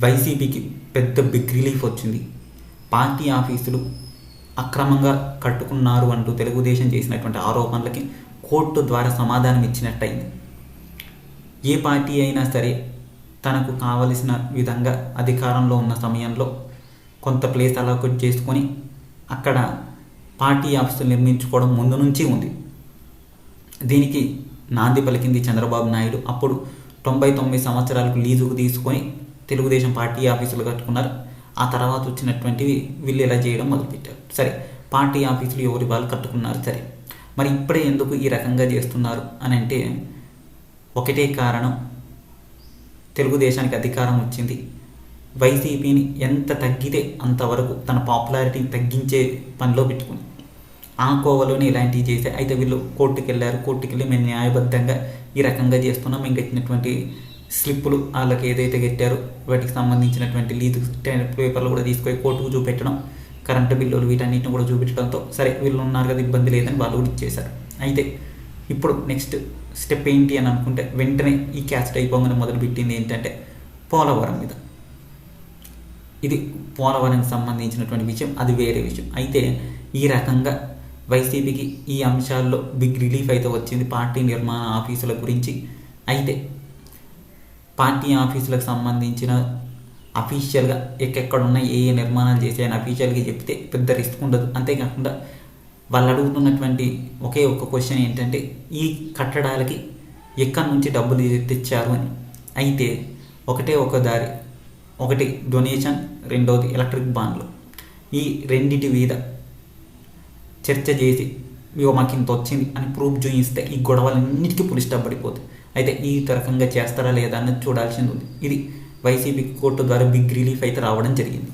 వైసీపీకి పెద్ద big relief వచ్చింది. పార్టీ ఆఫీసులు అక్రమంగా కట్టుకున్నారు అంటూ తెలుగుదేశం చేసినటువంటి ఆరోపణలకి కోర్టు ద్వారా సమాధానం ఇచ్చినట్టయింది. ఏ పార్టీ అయినా సరే తనకు కావలసిన విధంగా అధికారంలో ఉన్న సమయంలో కొంత ప్లేస్ అలాకెట్ చేసుకొని అక్కడ పార్టీ ఆఫీసులు నిర్మించుకోవడం ముందు నుంచి ఉంది. దీనికి నాంది పలికింది చంద్రబాబు నాయుడు. అప్పుడు తొంభై తొమ్మిది సంవత్సరాలకు లీజుకు తీసుకొని తెలుగుదేశం పార్టీ ఆఫీసులు కట్టుకున్నారు. ఆ తర్వాత వచ్చినటువంటివి వీళ్ళు ఇలా చేయడం మొదలుపెట్టారు. సరే పార్టీ ఆఫీసులు ఎవరి వాళ్ళు కట్టుకున్నారు? సరే మరి ఇప్పుడే ఎందుకు ఈ రకంగా చేస్తున్నారు? అని అంటే ఒకటే కారణం తెలుగుదేశానికి అధికారం వచ్చింది. వైసీపీని ఎంత తగ్గితే అంతవరకు తన పాపులారిటీని తగ్గించే పనిలో పెట్టుకుంది. ఆ కోవలోనే ఇలాంటివి చేసే అయితే వీళ్ళు కోర్టుకెళ్ళారు వెళ్ళారు వెళ్ళి మేము న్యాయబద్ధంగా ఈ రకంగా చేస్తున్నాం. మేము కట్టినటువంటి స్లిప్పులు వాళ్ళకి ఏదైతే కట్టారో వాటికి సంబంధించినటువంటి లీజు పేపర్లు కూడా తీసుకొని కోర్టుకు చూపెట్టడం కరెంటు బిల్లులు వీటన్నిటిని కూడా చూపించడంతో సరే వీళ్ళు ఉన్నారు కదా ఇబ్బంది లేదని వాళ్ళు కూడా ఇచ్చేశారు. అయితే ఇప్పుడు నెక్స్ట్ స్టెప్ ఏంటి అని అనుకుంటే వెంటనే ఈ క్యాస్ట్ అయిపోగానే మొదలుపెట్టింది ఏంటంటే పోలవరం మీద. ఇది పోలవరానికి సంబంధించినటువంటి విషయం అది వేరే విషయం. అయితే ఈ రకంగా వైసీపీకి ఈ అంశాల్లో బిగ్ రిలీఫ్ అయితే వచ్చింది పార్టీ నిర్మాణ ఆఫీసుల గురించి. అయితే పార్టీ ఆఫీసులకు సంబంధించిన అఫీషియల్గా ఎక్కడెక్కడ ఉన్న ఏ ఏ నిర్మాణాలు చేసాయని అఫీషియల్గా చెప్తే పెద్ద రిస్క్ ఉండదు. అంతేకాకుండా వాళ్ళు అడుగుతున్నటువంటి ఒకే ఒక క్వశ్చన్ ఏంటంటే ఈ కట్టడాలకి ఎక్కడి నుంచి డబ్బులు తెచ్చారు అని. అయితే ఒకటే ఒక దారి ఒకటి డొనేషన్ రెండవది ఎలక్ట్రిక్ బాండ్లు. ఈ రెండిటి మీద చర్చ చేసి ఇగో మాకు ఇంత వచ్చింది అని ప్రూఫ్ చూపిస్తే ఈ గొడవలన్నిటికీ పులి స్టాప్ పడిపోతుంది అయితే ఈ రకంగా చేస్తారా లేదా అన్నది చూడాల్సింది ఉంది. ఇది వైసీపీ కోర్టు ద్వారా బిగ్ రిలీఫ్ అయితే రావడం జరిగింది.